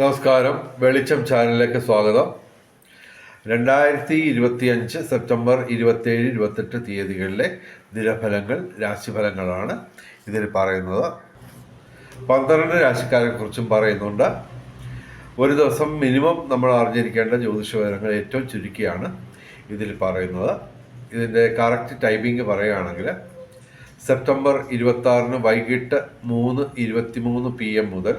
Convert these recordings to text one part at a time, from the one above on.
നമസ്കാരം. വെളിച്ചം ചാനലിലേക്ക് സ്വാഗതം. രണ്ടായിരത്തി ഇരുപത്തിയഞ്ച് സെപ്റ്റംബർ ഇരുപത്തേഴ് ഇരുപത്തെട്ട് തീയതികളിലെ ദിനഫലങ്ങൾ രാശിഫലങ്ങളാണ് ഇതിൽ പറയുന്നത്. പന്ത്രണ്ട് രാശിക്കാരെ കുറിച്ചും പറയുന്നുണ്ട്. ഒരു ദിവസം മിനിമം നമ്മൾ അറിഞ്ഞിരിക്കേണ്ട ജ്യോതിഷ വിവരങ്ങൾ ഏറ്റവും ചുരുക്കിയാണ് ഇതിൽ പറയുന്നത്. ഇതിന്റെ കറക്റ്റ് ടൈമിംഗ് പറയുകയാണെങ്കിൽ സെപ്റ്റംബർ ഇരുപത്തി വൈകിട്ട് മൂന്ന് ഇരുപത്തി മൂന്ന് പി എം മുതൽ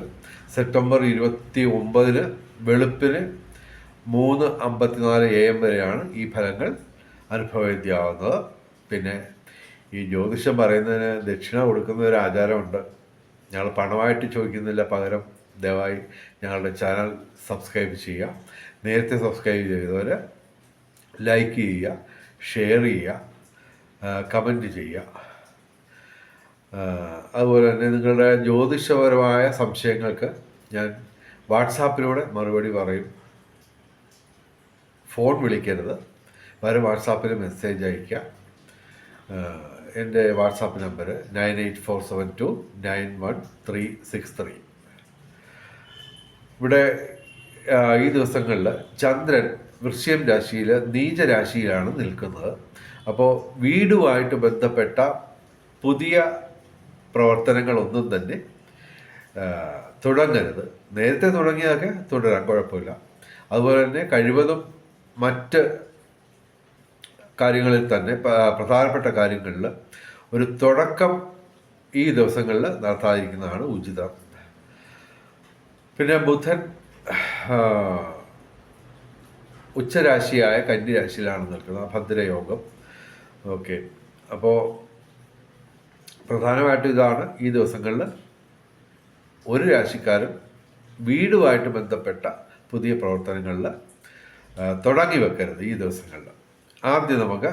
സെപ്റ്റംബർ ഇരുപത്തി ഒമ്പതിന് വെളുപ്പിന് മൂന്ന് അമ്പത്തിനാല് എ എം വരെയാണ് ഈ ഫലങ്ങൾ അനുഭവവേദ്യമാവുന്നത് പിന്നെ ഈ ജ്യോതിഷം പറയുന്നതിന് ദക്ഷിണ കൊടുക്കുന്ന ഒരു ആചാരമുണ്ട്. ഞങ്ങൾ പണമായിട്ട് ചോദിക്കുന്നില്ല പകരം. ദയവായി ഞങ്ങളുടെ ചാനൽ സബ്സ്ക്രൈബ് ചെയ്യുക. നേരത്തെ സബ്സ്ക്രൈബ് ചെയ്തവർ ലൈക്ക് ചെയ്യുക ഷെയർ ചെയ്യുക കമന്റ് ചെയ്യുക. അതുപോലെ തന്നെ നിങ്ങളുടെ ജ്യോതിഷപരമായ സംശയങ്ങൾക്ക് ഞാൻ വാട്സാപ്പിലൂടെ മറുപടി പറയും. ഫോൺ വിളിക്കരുത്. വരെ വാട്സാപ്പിൽ മെസ്സേജ് അയയ്ക്കുക ആ, എന്റെ WhatsApp number nine eight four seven two nine one three six three. ഇവിടെ ഈ ദിവസങ്ങളിൽ ചന്ദ്രൻ വൃശ്യം രാശിയിൽ നീചരാശിയിലാണ് നിൽക്കുന്നത്. അപ്പോൾ വീടുമായിട്ട് ബന്ധപ്പെട്ട പുതിയ പ്രവർത്തനങ്ങളൊന്നും തന്നെ തുടങ്ങരുത്. നേരത്തെ തുടങ്ങിയതൊക്കെ തുടരാം കുഴപ്പമില്ല. അതുപോലെ തന്നെ കഴിവതും മറ്റ് കാര്യങ്ങളിൽ തന്നെ പ്രധാനപ്പെട്ട കാര്യങ്ങളിൽ ഒരു തുടക്കം ഈ ദിവസങ്ങളിൽ നടത്താതിരിക്കുന്നതാണ് ഉചിതം. പിന്നെ ബുധൻ ഉച്ചരാശിയായ കന്നിരാശിയിലാണ് നിൽക്കുന്നത് ഭദ്രയോഗം. ഓക്കെ. അപ്പോൾ പ്രധാനമായിട്ടും ഇതാണ് ഈ ദിവസങ്ങളിൽ ഒരു രാശിക്കാരും വീടുമായിട്ട് ബന്ധപ്പെട്ട പുതിയ പ്രവർത്തനങ്ങളിൽ തുടങ്ങി വെക്കരുത് ഈ ദിവസങ്ങളിൽ. ആദ്യം നമുക്ക്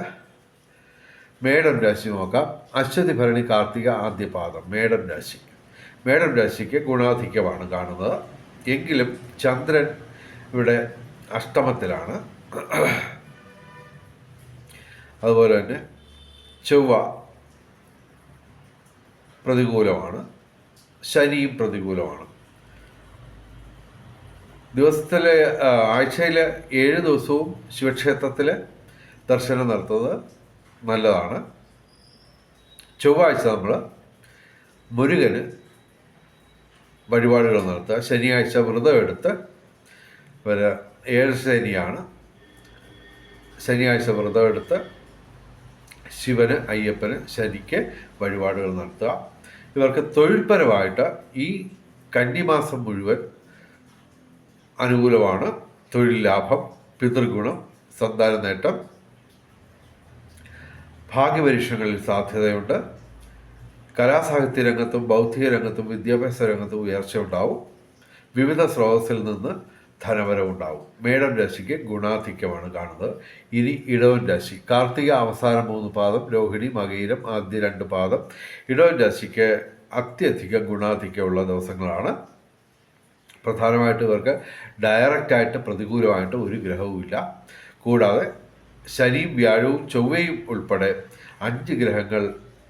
മേടം രാശി നോക്കാം. അശ്വതി ഭരണി കാർത്തിക ആദ്യ പാദം മേടം രാശി. മേടം രാശിക്ക് ഗുണാധിക്യമാണ് കാണുന്നത്. എങ്കിലും ചന്ദ്രൻ ഇവിടെ അഷ്ടമത്തിലാണ്. അതുപോലെ തന്നെ ചൊവ്വ പ്രതികൂലമാണ്. ശനിയും പ്രതികൂലമാണ്. ദിവസത്തിലെ ആഴ്ചയിൽ ഏഴ് ദിവസവും ശിവക്ഷേത്രത്തിൽ ദർശനം നടത്തുന്നത് നല്ലതാണ്. ചൊവ്വാഴ്ച നമ്മൾ മുരുകന് വഴിപാടുകൾ നടത്തുക. ശനിയാഴ്ച വ്രതം എടുത്ത് വരെ ഏഴ് ശനിയാണ്. ശനിയാഴ്ച വ്രതം എടുത്ത് ശിവന് അയ്യപ്പന് ശനിക്ക് വഴിപാടുകൾ നടത്തുക. ഇവർക്ക് തൊഴിൽപരമായിട്ട് ഈ കന്നിമാസം മുഴുവൻ അനുകൂലമാണ്. തൊഴിൽ ലാഭം പിതൃഗുണം സന്താന നേട്ടം ഭാഗ്യപരീക്ഷണങ്ങളിൽ സാധ്യതയുണ്ട്. കലാസാഹിത്യ രംഗത്തും ബൗദ്ധിക രംഗത്തും വിദ്യാഭ്യാസ രംഗത്തും ഉയർച്ച ഉണ്ടാവും വിവിധ സ്രോതസ്സിൽ നിന്ന് ധനവരം ഉണ്ടാവും മേടം രാശിക്ക് ഗുണാധിക്യമാണ് കാണുന്നത്. ഇനി ഇടവൻ രാശി. കാർത്തിക അവസാന മൂന്ന് പാദം രോഹിണി മകയിലും ആദ്യ രണ്ട് പാദം. ഇടവൻ രാശിക്ക് അത്യധികം ഗുണാധിക്യമുള്ള ദിവസങ്ങളാണ്. പ്രധാനമായിട്ട് ഇവർക്ക് ഡയറക്റ്റായിട്ട് പ്രതികൂലമായിട്ട് ഒരു ഗ്രഹവുമില്ല കൂടാതെ ശനിയും വ്യാഴവും ചൊവ്വയും ഉൾപ്പെടെ അഞ്ച് ഗ്രഹങ്ങൾ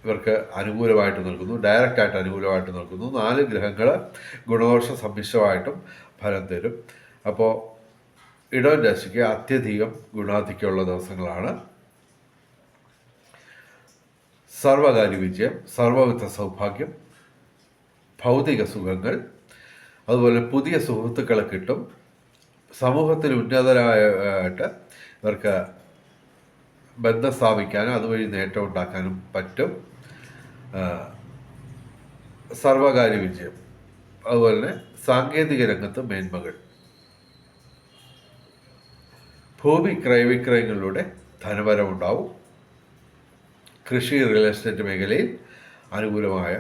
ഇവർക്ക് അനുകൂലമായിട്ട് നിൽക്കുന്നു. ഡയറക്റ്റായിട്ട് അനുകൂലമായിട്ട് നിൽക്കുന്നു. നാല് ഗ്രഹങ്ങൾ ഗുണദോഷ സമ്മിശ്രമായിട്ടും ഫലം തരും. അപ്പോൾ ഇടവൻ രാശിക്ക് അത്യധികം ഗുണാധിക്യമുള്ള ദിവസങ്ങളാണ്. സർവകാര്യ വിജയം സർവവിധ സൗഭാഗ്യം ഭൗതിക സുഖങ്ങൾ അതുപോലെ പുതിയ സുഹൃത്തുക്കളെ കിട്ടും. സമൂഹത്തിൽ ഉന്നതരായിട്ട് ഇവർക്ക് ബന്ധം സ്ഥാപിക്കാനും അതുവഴി നേട്ടം ഉണ്ടാക്കാനും പറ്റും. സർവകാര്യ വിജയം. അതുപോലെ തന്നെ സാങ്കേതിക രംഗത്ത് മേന്മകൾ. ഭൂമി ക്രയവിക്രയങ്ങളിലൂടെ ധനപരമുണ്ടാവും കൃഷി റിയൽ എസ്റ്റേറ്റ് മേഖലയിൽ അനുകൂലമായ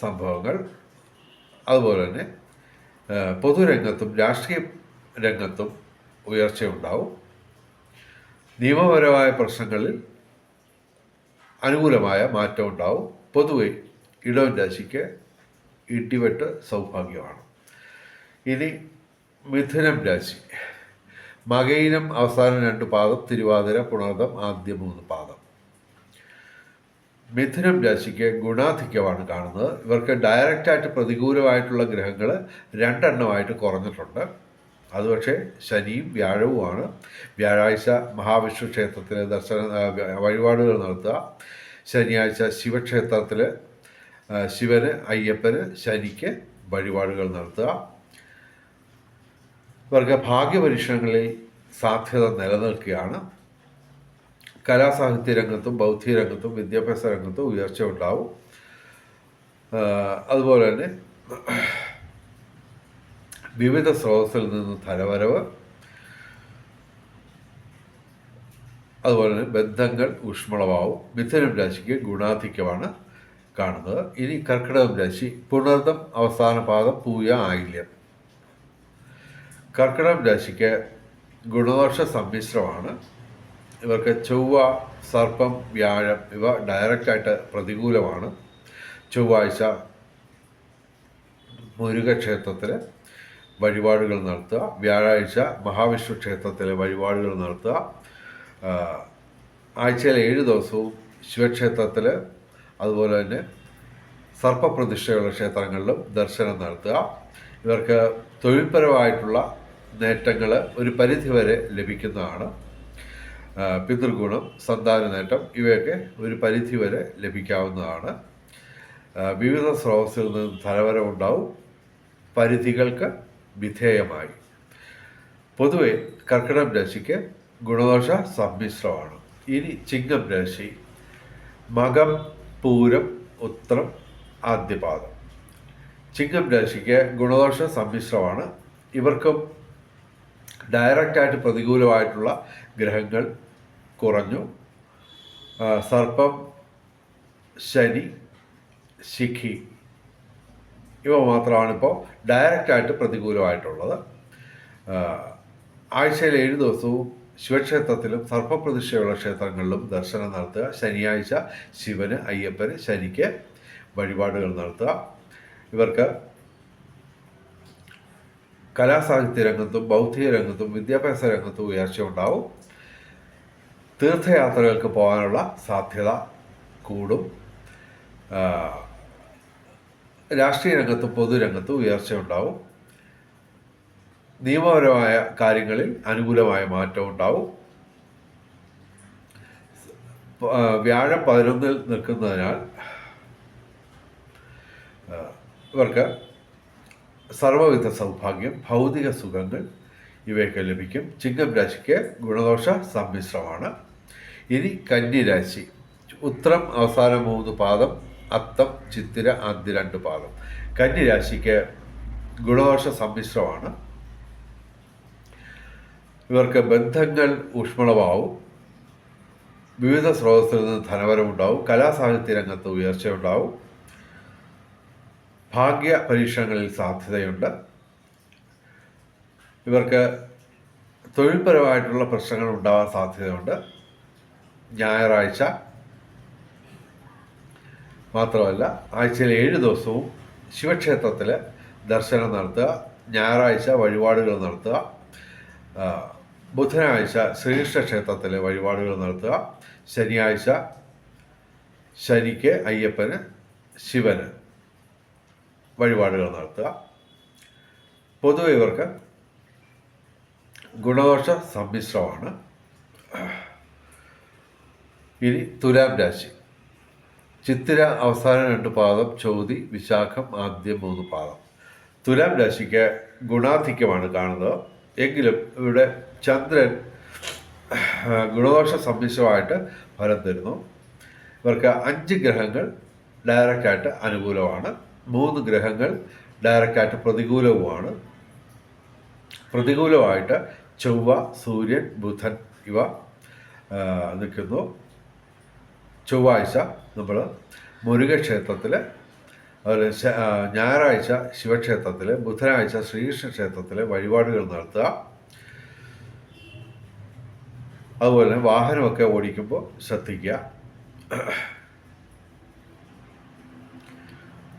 സംഭവങ്ങൾ. അതുപോലെ തന്നെ പൊതുരംഗത്തും രാഷ്ട്രീയ രംഗത്തും ഉയർച്ചയുണ്ടാവും. നിയമപരമായ പ്രശ്നങ്ങളിൽ അനുകൂലമായ മാറ്റം ഉണ്ടാവും പൊതുവെ ഇടവൻ രാശിക്ക് ഇടിവെട്ട് സൗഭാഗ്യമാണ്. ഇനി മിഥുനം രാശി. മകയിനം അവസാനം രണ്ട് പാദം തിരുവാതിര പുണർദം ആദ്യ മൂന്ന് പാദം. മിഥുനം രാശിക്ക് ഗുണാധിക്യമാണ് കാണുന്നത്. ഇവർക്ക് ഡയറക്റ്റായിട്ട് പ്രതികൂലമായിട്ടുള്ള ഗ്രഹങ്ങൾ രണ്ടെണ്ണമായിട്ട് കുറഞ്ഞിട്ടുണ്ട്. അത് പക്ഷേ ശനിയും വ്യാഴവുമാണ്. വ്യാഴാഴ്ച മഹാവിഷ്ണു ക്ഷേത്രത്തിൽ ദർശന വഴിപാടുകൾ നടത്തുക. ശനിയാഴ്ച ശിവക്ഷേത്രത്തിൽ ശിവന് അയ്യപ്പന് ശനിക്ക് വഴിപാടുകൾ നടത്തുക. ഇവർക്ക് ഭാഗ്യപരീക്ഷണങ്ങളിൽ സാധ്യത നിലനിൽക്കുകയാണ്. കലാസാഹിത്യ രംഗത്തും ബൗദ്ധിക രംഗത്തും വിദ്യാഭ്യാസ രംഗത്തും ഉയർച്ച ഉണ്ടാവും. അതുപോലെ തന്നെ വിവിധ സ്രോതസ്സിൽ നിന്ന് ധനവരവ് അതുപോലെ തന്നെ ബന്ധങ്ങൾ ഊഷ്മളമാവും. മിഥുനം രാശിക്ക് ഗുണാധിക്യമാണ് കാണുന്നത്. ഇനി കർക്കിടകം രാശി പുണർദം അവസാന പാദം പൂയ ആയില്യം. കർക്കിടകം രാശിക്ക് ഗുണദോഷ സമ്മിശ്രമാണ്. ഇവർക്ക് ചൊവ്വ സർപ്പം വ്യാഴം ഇവ ഡയറക്റ്റായിട്ട് പ്രതികൂലമാണ്. ചൊവ്വാഴ്ച മുരുകക്ഷേത്രത്തിൽ വഴിപാടുകൾ നടത്തുക. വ്യാഴാഴ്ച മഹാവിഷ്ണു ക്ഷേത്രത്തിലെ വഴിപാടുകൾ നടത്തുക. ആഴ്ചയിലെ ഏഴ് ദിവസവും ശിവക്ഷേത്രത്തിൽ അതുപോലെ തന്നെ സർപ്പപ്രതിഷ്ഠയുള്ള ക്ഷേത്രങ്ങളിലും ദർശനം നടത്തുക. ഇവർക്ക് തൊഴിൽപരമായിട്ടുള്ള നേട്ടങ്ങൾ ഒരു പരിധിവരെ ലഭിക്കുന്നതാണ്. പിതൃഗുണം സന്താന നേട്ടം ഇവയൊക്കെ ഒരു പരിധിവരെ ലഭിക്കാവുന്നതാണ്. വിവിധ സ്രോതസ്സിൽ നിന്ന് ധനവരവുണ്ടാവും പരിധികൾക്ക് വിധേയമായി. പൊതുവെ കർക്കിടം രാശിക്ക് ഗുണദോഷ സമ്മിശ്രമാണ്. ഇനി ചിങ്ങം രാശി മകം പൂരം ഉത്രം ആദ്യപാദം. ചിങ്ങം രാശിക്ക് ഗുണദോഷ സമ്മിശ്രമാണ്. ഇവർക്കും ഡയറക്റ്റായിട്ട് പ്രതികൂലമായിട്ടുള്ള ഗ്രഹങ്ങൾ കുറഞ്ഞു. സർപ്പം ശനി ശിഖി ഇവ മാത്രമാണ് ഇപ്പോൾ ഡയറക്റ്റായിട്ട് പ്രതികൂലമായിട്ടുള്ളത്. ആഴ്ചയിൽ ഏഴ് ദിവസവും ശിവക്ഷേത്രത്തിലും സർപ്പപ്രതിഷ്ഠയുള്ള ക്ഷേത്രങ്ങളിലും ദർശനം നടത്തുക. ശനിയാഴ്ച ശിവന് അയ്യപ്പന് ശനിക്ക് വഴിപാടുകൾ നടത്തുക. ഇവർക്ക് കലാസാഹിത്യ രംഗത്തും ബൗദ്ധിക രംഗത്തും വിദ്യാഭ്യാസ രംഗത്തും ഉയർച്ച ഉണ്ടാവും. തീർത്ഥയാത്രകൾക്ക് പോകാനുള്ള സാധ്യത കൂടും. രാഷ്ട്രീയ രംഗത്തും പൊതുരംഗത്തും ഉയർച്ച ഉണ്ടാവും. നിയമപരമായ കാര്യങ്ങളിൽ അനുകൂലമായ മാറ്റം ഉണ്ടാവും. വ്യാഴം പതിനൊന്നിൽ നിൽക്കുന്നതിനാൽ ഇവർക്ക് സർവവിധ സൗഭാഗ്യം ഭൗതിക സുഖങ്ങൾ ഇവയൊക്കെ ലഭിക്കും. ചിങ്ങം രാശിക്ക് ഗുണദോഷ സമ്മിശ്രമാണ്. ഇനി കന്നിരാശി ഉത്തരം അവസാന മൂന്ന് പാദം അത്തം ചിത്തിര ആദ്യ രണ്ട് പാദം. കന്നിരാശിക്ക് ഗുണദോഷ സമ്മിശ്രമാണ്. ഇവർക്ക് ബന്ധങ്ങൾ ഊഷ്മളമാവും. വിവിധ സ്രോതസ്സിൽ നിന്ന് ധനവരമുണ്ടാവും കലാസാഹിത്യ രംഗത്ത് ഉയർച്ചയുണ്ടാവും. ഭാഗ്യ പരീക്ഷണങ്ങളിൽ സാധ്യതയുണ്ട്. ഇവർക്ക് തൊഴിൽപരമായിട്ടുള്ള പ്രശ്നങ്ങൾ ഉണ്ടാവാൻ സാധ്യതയുണ്ട്. ഞായറാഴ്ച മാത്രമല്ല ആഴ്ചയിൽ ഏഴ് ദിവസവും ശിവക്ഷേത്രത്തിൽ ദർശനം നടത്തുക ഞായറാഴ്ച വഴിപാടുകൾ നടത്തുക ബുധനാഴ്ച ശ്രീകൃഷ്ണ ക്ഷേത്രത്തിൽ വഴിപാടുകൾ നടത്തുക ശനിയാഴ്ച ശനിക്ക് അയ്യപ്പന് ശിവന്. വഴിപാടുകൾ നടത്തുക. പൊതുവെ ഇവർക്ക് ഗുണദോഷ സമ്മിശ്രമാണ്. ഇനി തുലാം രാശി. ചിത്തിര അവസാന രണ്ട് പാദം ചോതി വിശാഖം ആദ്യം മൂന്ന് പാദം. തുലാം രാശിക്ക് ഗുണാധിക്യമാണ് കാണുന്നത്. എങ്കിലും ഇവിടെ ചന്ദ്രൻ ഗുണദോഷ സമ്മിശ്രമായിട്ട് ഫലം തരുന്നു. ഇവർക്ക് അഞ്ച് ഗ്രഹങ്ങൾ ഡയറക്റ്റായിട്ട് അനുകൂലമാണ്. മൂന്ന് ഗ്രഹങ്ങൾ ഡയറക്റ്റായിട്ട് പ്രതികൂലവുമാണ്. പ്രതികൂലമായിട്ട് ചൊവ്വ സൂര്യൻ ബുധൻ ഇവ നിൽക്കുന്നു. ചൊവ്വാഴ്ച നമ്മൾ മുരുകക്ഷേത്രത്തിൽ അതുപോലെ ഞായറാഴ്ച ശിവക്ഷേത്രത്തിൽ ബുധനാഴ്ച ശ്രീകൃഷ്ണ ക്ഷേത്രത്തിൽ വഴിപാടുകൾ നടത്തുക. അതുപോലെ വാഹനമൊക്കെ ഓടിക്കുമ്പോൾ ശ്രദ്ധിക്കുക ആ,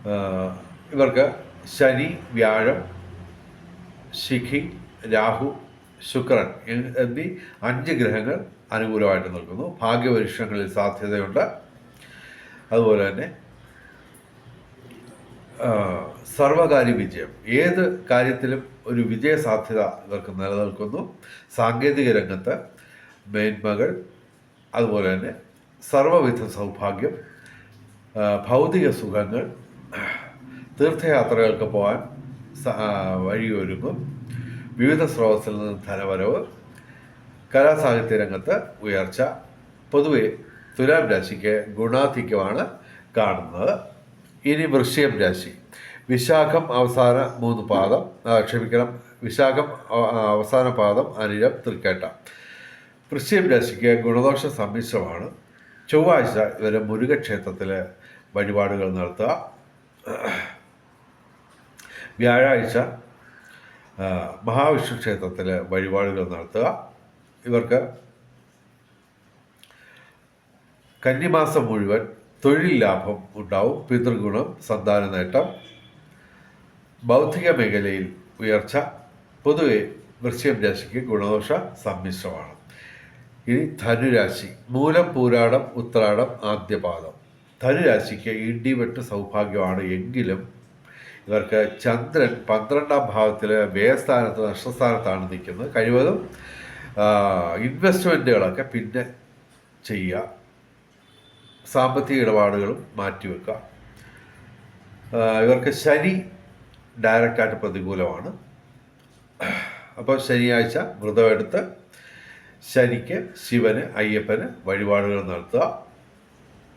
ഇവർക്ക് ശനി വ്യാഴം ശിഖി രാഹു ശുക്രൻ എന്നീ അഞ്ച് ഗ്രഹങ്ങൾ അനുകൂലമായിട്ട് നിൽക്കുന്നു. ഭാഗ്യപരീക്ഷണങ്ങളിൽ സാധ്യതയുണ്ട്. അതുപോലെ തന്നെ സർവകാര്യ വിജയം. ഏത് കാര്യത്തിലും ഒരു വിജയ സാധ്യത ഇവർക്ക് നിലനിൽക്കുന്നു. സാങ്കേതിക രംഗത്ത് മേന്മകൾ അതുപോലെ തന്നെ സർവവിധ സൗഭാഗ്യം ഭൗതിക സുഖങ്ങൾ തീർത്ഥയാത്രകൾക്ക് പോകാൻ വഴിയൊരുക്കും. വിവിധ സ്രോതസ്സിൽ നിന്ന് ധനവരവ് കലാസാഹിത്യ രംഗത്ത് ഉയർച്ച പൊതുവെ തുലാം രാശിക്ക് ഗുണാധിക്യമാണ് കാണുന്നത്. ഇനി വൃശ്ചികം രാശി. വിശാഖം അവസാന മൂന്ന് പാദം ക്ഷമിക്കണം വിശാഖം അവസാന പാദം അനിഴം തൃക്കേട്ട. വൃശ്ചികം രാശിക്ക് ഗുണദോഷ സമ്മിശ്രമാണ്. ചൊവ്വാഴ്ച ഇവരെ മുരുകക്ഷേത്രത്തിലെ വഴിപാടുകൾ നടത്തുക. വ്യാഴാഴ്ച മഹാവിഷ്ണു ക്ഷേത്രത്തിൽ വഴിപാടുകൾ നടത്തുക. ഇവർക്ക് കന്നിമാസം മുഴുവൻ തൊഴിൽ ലാഭം ഉണ്ടാവും പിതൃഗുണം സന്താന നേട്ടം ബൗദ്ധിക മേഖലയിൽ ഉയർച്ച പൊതുവെ വൃശ്യം രാശിക്ക് ഗുണദോഷ സമ്മിശ്രമാണ്. ഇനി ധനുരാശി മൂലം പൂരാടം ഉത്രാടം ആദ്യപാദം. ധനുരാശിക്ക് ഇടിവെട്ട് സൗഭാഗ്യമാണ് എങ്കിലും ഇവർക്ക് ചന്ദ്രൻ പന്ത്രണ്ടാം ഭാവത്തിൽ വ്യയസ്ഥാനത്ത് നഷ്ടസ്ഥാനത്താണ് നിൽക്കുന്നത്. കഴിവതും ഇൻവെസ്റ്റ്മെന്റുകളൊക്കെ പിന്നെ ചെയ്യുക. സാമ്പത്തിക ഇടപാടുകളും മാറ്റിവെക്കുക ഇവർക്ക് ശനി ഡയറക്റ്റായിട്ട് പ്രതികൂലമാണ്. അപ്പോൾ ശനിയാഴ്ച വ്രതമെടുത്ത് ശനിക്ക് ശിവന് അയ്യപ്പന് വഴിപാടുകൾ നടത്തുക.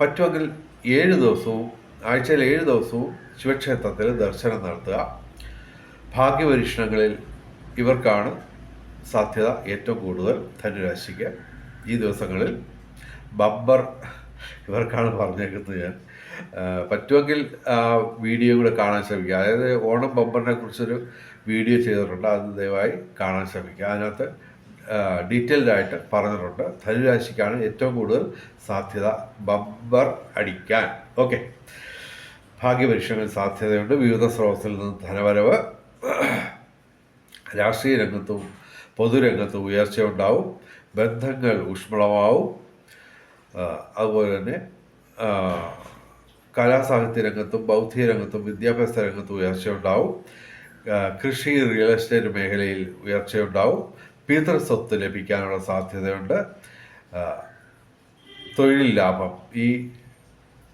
പറ്റുമെങ്കിൽ ഏഴ് ദിവസവും ആഴ്ചയിൽ ഏഴ് ദിവസവും ശിവക്ഷേത്രത്തിൽ ദർശനം നടത്തുക. ഭാഗ്യപരീക്ഷണങ്ങളിൽ ഇവർക്കാണ് സാധ്യത ഏറ്റവും കൂടുതൽ ധനുരാശിക്ക് ഈ ദിവസങ്ങളിൽ. ബബ്ബർ ഇവർക്കാണ് പറഞ്ഞേക്കുന്നത് ഞാൻ. പറ്റുമെങ്കിൽ വീഡിയോ കൂടെ കാണാൻ ശ്രമിക്കുക. അതായത് ഓണം ബബ്ബറിനെ കുറിച്ചൊരു വീഡിയോ ചെയ്തിട്ടുണ്ട്. അത് ദയവായി കാണാൻ ശ്രമിക്കുക. അതിനകത്ത് ഡീറ്റെയിൽഡ് ആയിട്ട് പറഞ്ഞിട്ടുണ്ട്. ധനുരാശിക്കാണ് ഏറ്റവും കൂടുതൽ സാധ്യത ബബ്ബർ അടിക്കാൻ. ഓക്കെ ഭാഗ്യപരീക്ഷകൾ സാധ്യതയുണ്ട്. വിവിധ സ്രോതസ്സിൽ നിന്ന് ധനവരവ് രാഷ്ട്രീയ രംഗത്തും പൊതുരംഗത്തും ഉയർച്ചയുണ്ടാവും ബന്ധങ്ങൾ ഊഷ്മളമാവും. അതുപോലെ തന്നെ കലാസാഹിത്യ രംഗത്തും ബൗദ്ധിക രംഗത്തും വിദ്യാഭ്യാസ രംഗത്തും ഉയർച്ചയുണ്ടാവും കൃഷി റിയൽ എസ്റ്റേറ്റ് മേഖലയിൽ ഉയർച്ചയുണ്ടാവും പിതൃ സ്വത്ത് ലഭിക്കാനുള്ള സാധ്യതയുണ്ട്. തൊഴിൽ ലാഭം. ഈ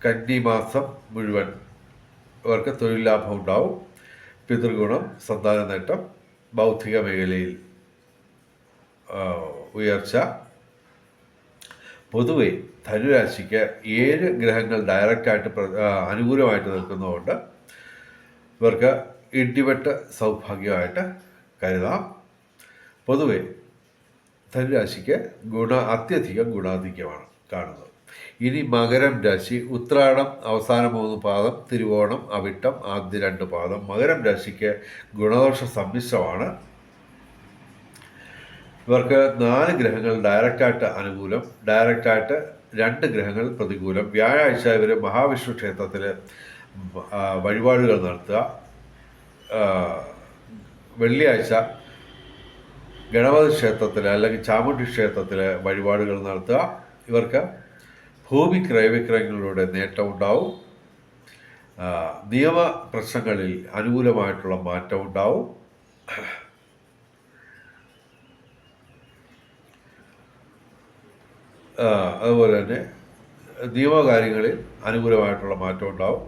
കന്നി മാസം മുഴുവൻ അവർക്ക് തൊഴിൽ ലാഭം ഉണ്ടാവും. പിതൃഗുണം സന്താന നേട്ടം ബൗദ്ധിക മേഖലയിൽ ഉയർച്ച. പൊതുവെ ധനുരാശിക്ക് ഏഴ് ഗ്രഹങ്ങൾ ഡയറക്റ്റായിട്ട് അനുകൂലമായിട്ട് നിൽക്കുന്നതുകൊണ്ട് ഇവർക്ക് ഇടിവെട്ട് സൗഭാഗ്യമായിട്ട് കരുതാം. പൊതുവെ ധനുരാശിക്ക് ഗുണ അത്യധികം ഗുണാധിക്യമാണ് കാണുന്നത്. ഇനി മകരം രാശി ഉത്രാടം അവസാന മൂന്ന് പാദം തിരുവോണം അവിട്ടം ആദ്യ രണ്ട് പാദം മകരം രാശിക്ക് ഗുണദോഷ സമ്മിശ്രമാണ്. ഇവർക്ക് നാല് ഗ്രഹങ്ങൾ ഡയറക്റ്റായിട്ട് അനുകൂലം ഡയറക്റ്റായിട്ട് രണ്ട് ഗ്രഹങ്ങൾ പ്രതികൂലം. വ്യാഴാഴ്ച ഇവർ മഹാവിഷ്ണു ക്ഷേത്രത്തിൽ വഴിപാടുകൾ നടത്തുക. വെള്ളിയാഴ്ച ഗണപതി ക്ഷേത്രത്തിൽ അല്ലെങ്കിൽ ചാമുണ്ഡി ക്ഷേത്രത്തിൽ വഴിപാടുകൾ നടത്തുക. ഇവർക്ക് ഭൂമി ക്രയവിക്രയങ്ങളിലൂടെ നേട്ടമുണ്ടാവും. നിയമ പ്രശ്നങ്ങളിൽ അനുകൂലമായിട്ടുള്ള മാറ്റം ഉണ്ടാവും. അതുപോലെ തന്നെ നിയമകാര്യങ്ങളിൽ അനുകൂലമായിട്ടുള്ള മാറ്റം ഉണ്ടാവും.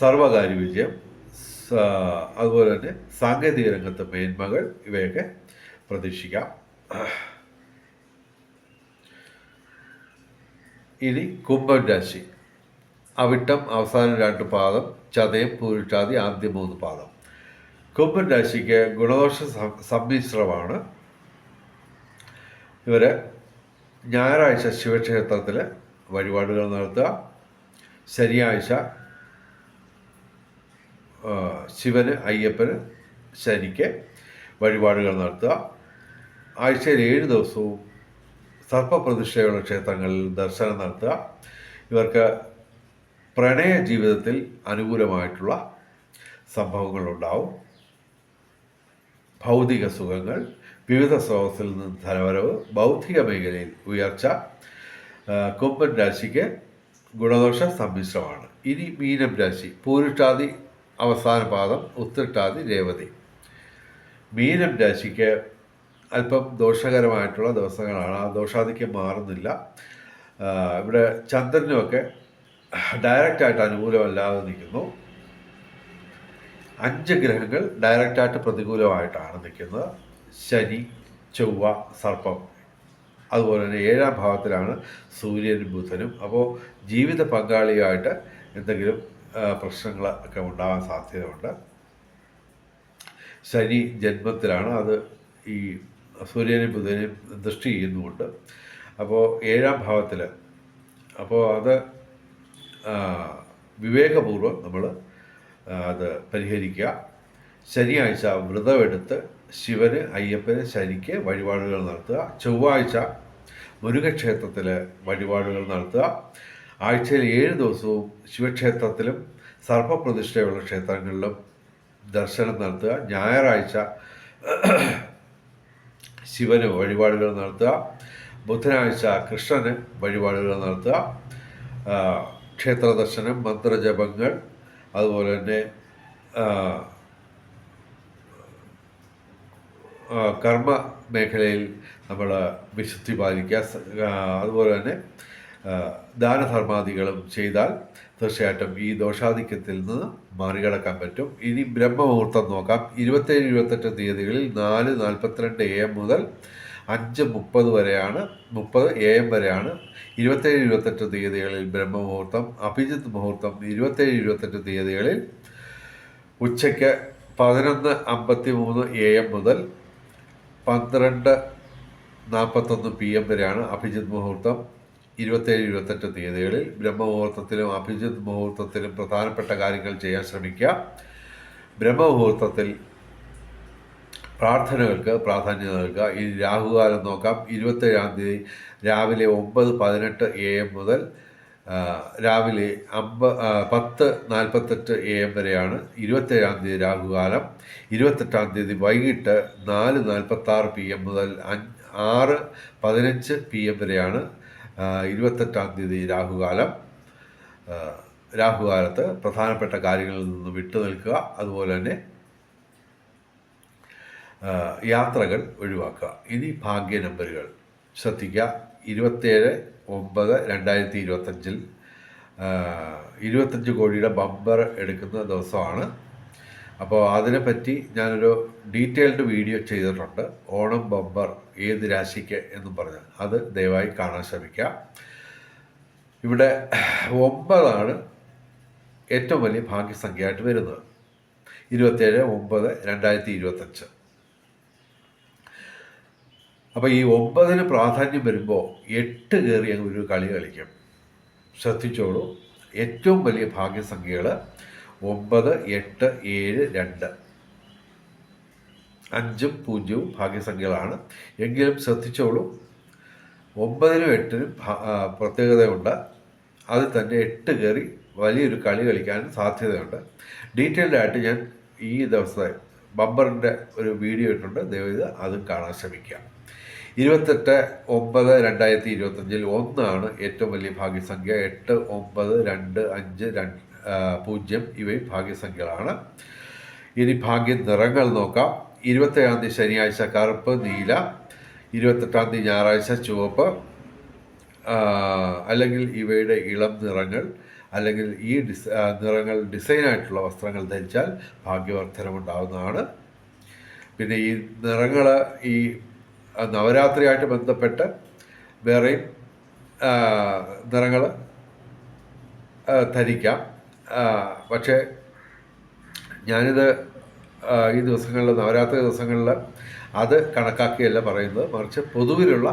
സർവകാര്യ വിജയം അതുപോലെ തന്നെ സാങ്കേതിക രംഗത്തെ മേന്മകൾ ഇവയൊക്കെ പ്രതീക്ഷിക്കാം. ഇനി കുംഭം രാശി അവിട്ടം അവസാനം രണ്ട് പാദം ചതയം പൂരിട്ടാതി ആദ്യ മൂന്ന് പാദം. കുംഭൻ രാശിക്ക് ഗുണദോഷ സമ്മിശ്രമാണ്. ഇവർ ഞായറാഴ്ച ശിവക്ഷേത്രത്തിൽ വഴിപാടുകൾ നടത്തുക. ശനിയാഴ്ച ശിവന് അയ്യപ്പന് ശനിക്ക് വഴിപാടുകൾ നടത്തുക. ആഴ്ചയിൽ ഏഴ് ദിവസവും സർപ്പപ്രതിഷ്ഠയുള്ള ക്ഷേത്രങ്ങളിൽ ദർശനം നടത്തുക. ഇവർക്ക് പ്രണയ ജീവിതത്തിൽ അനുകൂലമായിട്ടുള്ള സംഭവങ്ങളുണ്ടാവും. ഭൗതിക സുഖങ്ങൾ വിവിധ സ്രോതസ്സിൽ നിന്ന് ധനവരവ് ബൗദ്ധിക മേഖലയിൽ ഉയർച്ച കുംഭൻ രാശിക്ക് ഗുണദോഷ സമ്മിശ്രമാണ്. ഇനി മീനം രാശി പൂരിട്ടാതി അവസാന പാദം ഉത്തിട്ടാതി രേവതി. മീനം രാശിക്ക് അല്പം ദോഷകരമായിട്ടുള്ള ദിവസങ്ങളാണ്. ആ ദോഷാധിക്യം മാറുന്നില്ല. ഇവിടെ ചന്ദ്രനുമൊക്കെ ഡയറക്റ്റായിട്ട് അനുകൂലമല്ലാതെ നിൽക്കുന്നു. അഞ്ച് ഗ്രഹങ്ങൾ ഡയറക്റ്റായിട്ട് പ്രതികൂലമായിട്ടാണ് നിൽക്കുന്നത്. ശനി ചൊവ്വ സർപ്പം. അതുപോലെ തന്നെ ഏഴാം ഭാവത്തിലാണ് സൂര്യനും ബുധനും. അപ്പോൾ ജീവിത പങ്കാളിയായിട്ട് എന്തെങ്കിലും പ്രശ്നങ്ങൾ ഒക്കെ ഉണ്ടാകാൻ സാധ്യതയുണ്ട്. ശനി ജന്മത്തിലാണ്. അത് ഈ സൂര്യനും ബുധനെ ദൃഷ്ടി ചെയ്യുന്നുമുണ്ട്. അപ്പോൾ ഏഴാം ഭാവത്തിൽ അപ്പോൾ അത് വിവേകപൂർവം നമ്മൾ അത് പരിഹരിക്കുക. ശനിയാഴ്ച വ്രതമെടുത്ത് ശിവന് അയ്യപ്പന് ശനിക്ക് വഴിപാടുകൾ നടത്തുക. ചൊവ്വാഴ്ച മുരുകക്ഷേത്രത്തിൽ വഴിപാടുകൾ നടത്തുക. ആഴ്ചയിൽ ഏഴ് ദിവസവും ശിവക്ഷേത്രത്തിലും സർപ്പപ്രതിഷ്ഠയുള്ള ക്ഷേത്രങ്ങളിലും ദർശനം നടത്തുക. ഞായറാഴ്ച ശിവന് വഴിപാടുകൾ നടത്തുക. ബുധനാഴ്ച കൃഷ്ണന് വഴിപാടുകൾ നടത്തുക. ക്ഷേത്ര ദർശനം മന്ത്രജപങ്ങൾ അതുപോലെ തന്നെ കർമ്മ മേഖലയിൽ നമ്മൾ വിശുദ്ധി പാലിക്കുക. അതുപോലെ തന്നെ ദാനധർമാദികളും ചെയ്താൽ തീർച്ചയായിട്ടും ഈ ദോഷാധിക്യത്തിൽ നിന്ന് മറികടക്കാൻ പറ്റും. ഇനി ബ്രഹ്മമുഹൂർത്തം നോക്കാം. ഇരുപത്തേഴ് ഇരുപത്തെട്ട് തീയതികളിൽ നാല് നാൽപ്പത്തിരണ്ട് എ എം മുതൽ അഞ്ച് മുപ്പത് വരെയാണ് മുപ്പത് എ എം വരെയാണ് ഇരുപത്തേഴ് ഇരുപത്തെട്ട് തീയതികളിൽ ബ്രഹ്മമുഹൂർത്തം അഭിജിത്ത് മുഹൂർത്തം ഇരുപത്തേഴ് ഇരുപത്തെട്ട് തീയതികളിൽ ഉച്ചയ്ക്ക് പതിനൊന്ന് അമ്പത്തി മൂന്ന് എ എം മുതൽ പന്ത്രണ്ട് നാൽപ്പത്തൊന്ന് പി എം വരെയാണ് അഭിജിത്ത് മുഹൂർത്തം. ഇരുപത്തേഴ് ഇരുപത്തെട്ട് തീയതികളിൽ ബ്രഹ്മമുഹൂർത്തത്തിലും അഭിജിത് മുഹൂർത്തത്തിലും പ്രധാനപ്പെട്ട കാര്യങ്ങൾ ചെയ്യാൻ ശ്രമിക്കുക. ബ്രഹ്മമുഹൂർത്തത്തിൽ പ്രാർത്ഥനകൾക്ക് പ്രാധാന്യം നൽകുക. ഈ രാഹുകാലം നോക്കാം. ഇരുപത്തേഴാം തീയതി രാവിലെ ഒമ്പത് പതിനെട്ട് എ എം മുതൽ രാവിലെ അമ്പ പത്ത് നാൽപ്പത്തെട്ട് എ എം വരെയാണ് ഇരുപത്തേഴാം തീയതി രാഹുകാലം. ഇരുപത്തെട്ടാം തീയതി വൈകിട്ട് നാല് നാൽപ്പത്താറ് പി എം മുതൽ അഞ്ച് ആറ് പതിനഞ്ച് പി എം വരെയാണ് ഇരുപത്തെട്ടാം തീയതി രാഹുകാലം. രാഹുകാലത്ത് പ്രധാനപ്പെട്ട കാര്യങ്ങളിൽ നിന്ന് വിട്ടു നിൽക്കുക. അതുപോലെ തന്നെ യാത്രകൾ ഒഴിവാക്കുക. ഇനി ഭാഗ്യ നമ്പറുകൾ. ശ്രദ്ധിക്കുക. ഇരുപത്തേഴ് ഒമ്പത് രണ്ടായിരത്തി ഇരുപത്തഞ്ചിൽ ഇരുപത്തഞ്ച് കോടിയുടെ ബമ്പർ എടുക്കുന്ന ദിവസമാണ്. അപ്പോൾ അതിനെപ്പറ്റി ഞാനൊരു ഡീറ്റെയിൽഡ് വീഡിയോ ചെയ്തിട്ടുണ്ട്. ഓണം ബമ്പർ ഏത് രാശിക്ക് എന്നും പറഞ്ഞ് അത് ദയവായി കാണാൻ ശ്രമിക്കുക. ഇവിടെ ഒമ്പതാണ് ഏറ്റവും വലിയ ഭാഗ്യസംഖ്യയായിട്ട് വരുന്നത്. ഇരുപത്തേഴ് ഒമ്പത് രണ്ടായിരത്തി ഇരുപത്തഞ്ച്. അപ്പോൾ ഈ ഒമ്പതിന് പ്രാധാന്യം വരുമ്പോൾ എട്ട് കയറി ഒരു കളി കളിക്കും. ശ്രദ്ധിച്ചോളൂ. ഏറ്റവും വലിയ ഭാഗ്യസംഖ്യകൾ ഒമ്പത് എട്ട് ഏഴ് രണ്ട്. അഞ്ചും പൂജ്യവും ഭാഗ്യസംഖ്യകളാണ്. എങ്കിലും ശ്രദ്ധിച്ചോളൂ ഒമ്പതിനും എട്ടിനും പ്രത്യേകതയുണ്ട്. അതിൽ തന്നെ എട്ട് കയറി വലിയൊരു കളി കളിക്കാനും സാധ്യതയുണ്ട്. ഡീറ്റെയിൽഡ് ആയിട്ട് ഞാൻ ഈ ദിവസത്തെ ബമ്പറിന്റെ ഒരു വീഡിയോ ഇട്ടുണ്ട് ദയവീത് അതും കാണാൻ ശ്രമിക്കുക. ഇരുപത്തെട്ട് ഒമ്പത് രണ്ടായിരത്തി ഇരുപത്തഞ്ചിൽ ഒന്നാണ് ഏറ്റവും വലിയ ഭാഗ്യസംഖ്യ. എട്ട് ഒമ്പത് രണ്ട് അഞ്ച് രണ്ട്. പൂജ്യം ഇവയും ഭാഗ്യസംഖ്യകളാണ്. ഇനി ഭാഗ്യ നിറങ്ങൾ നോക്കാം. ഇരുപത്തേഴാം തീയതി ശനിയാഴ്ച കറുപ്പ് നീല. ഇരുപത്തെട്ടാം തീയതി ഞായറാഴ്ച ചുവപ്പ്. അല്ലെങ്കിൽ ഇവയുടെ ഇളം നിറങ്ങൾ അല്ലെങ്കിൽ ഈ ഡിസ് നിറങ്ങൾ ഡിസൈനായിട്ടുള്ള വസ്ത്രങ്ങൾ ധരിച്ചാൽ ഭാഗ്യവർദ്ധനമുണ്ടാകുന്നതാണ് പിന്നെ ഈ നിറങ്ങൾ ഈ നവരാത്രിയായിട്ട് ബന്ധപ്പെട്ട് വേറെയും നിറങ്ങൾ ധരിക്കാം. പക്ഷേ ഞാനിത് ഈ ദിവസങ്ങളിൽ നവരാത്രി ദിവസങ്ങളിൽ അത് കണക്കാക്കിയല്ല പറയുന്നത്. മറിച്ച് പൊതുവിലുള്ള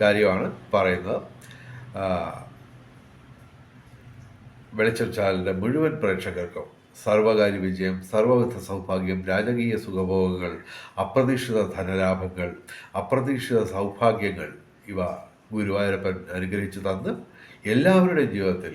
കാര്യമാണ് പറയുന്നത്. വെളിച്ചം ചാനലിന്റെ മുഴുവൻ പ്രേക്ഷകർക്കും സർവകാര്യ വിജയം സർവവിധ സൗഭാഗ്യം രാജകീയ സുഖഭോഗങ്ങൾ അപ്രതീക്ഷിത ധനലാഭങ്ങൾ അപ്രതീക്ഷിത സൗഭാഗ്യങ്ങൾ ഇവ ഗുരുവായൂരപ്പൻ അനുഗ്രഹിച്ചു തന്ന് എല്ലാവരുടെയും ജീവിതത്തിൽ